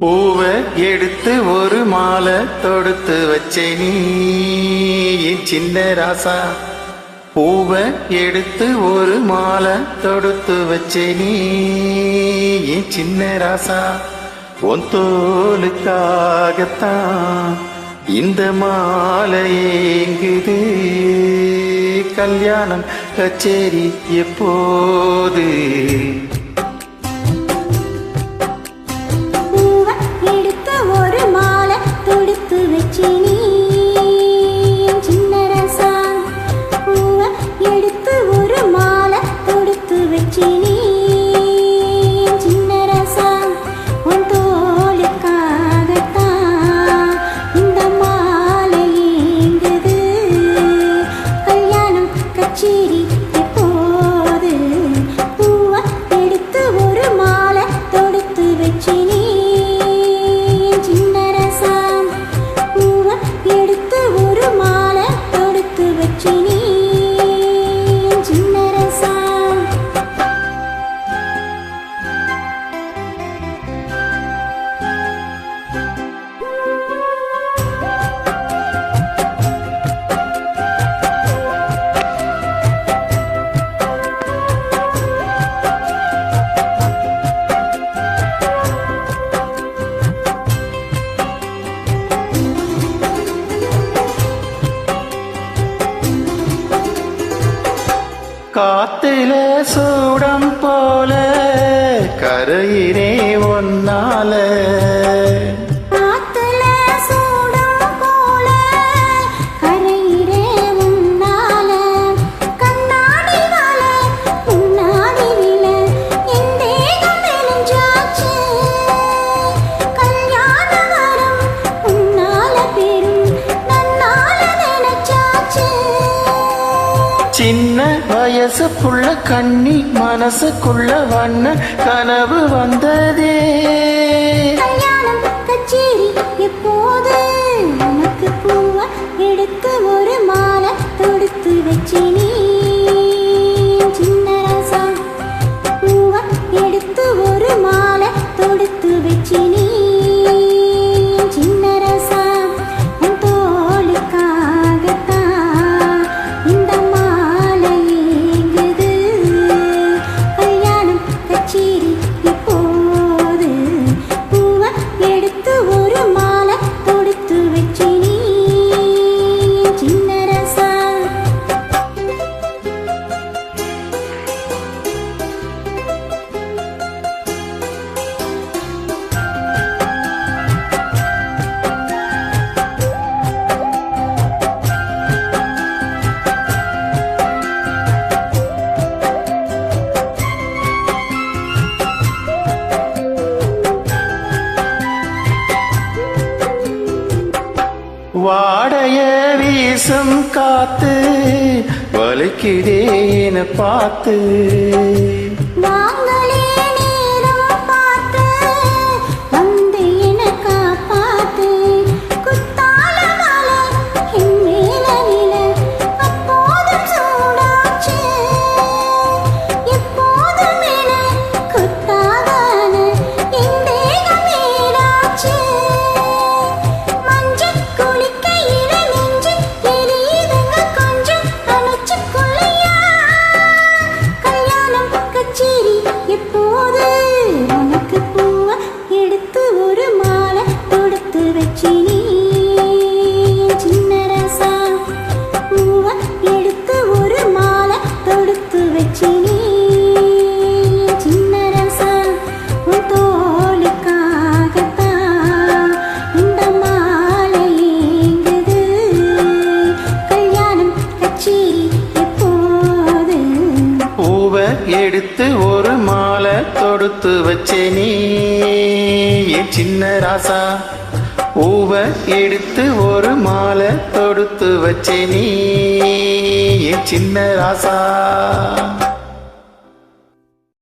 பூவை எடுத்து ஒரு மாலை தொடுத்து வச்சே நீ. சின்ன ராசா பூவை எடுத்து ஒரு மாலை தொடுத்து வச்சே நீ. சின்ன ராசா உன் தோலுக்காகத்தான் இந்த மாலை ஏங்குது. கல்யாணம் கச்சேரி எப்போது? 记得。காத்திலே சூடம் போல கரையினே ஒன்னாலே. கசப்புள்ள கண்ணி மனசுக்குள்ள வண்ண கனவு வந்ததே. வீசும் காத்து வலிக்குதே என பார்த்து. பூவை எடுத்து ஒரு மாலை தொடுத்து வச்சே நீ. சின்ன ராசா பூவை எடுத்து ஒரு மாலை தொடுத்து வச்சே நீ. சின்ன ராசா.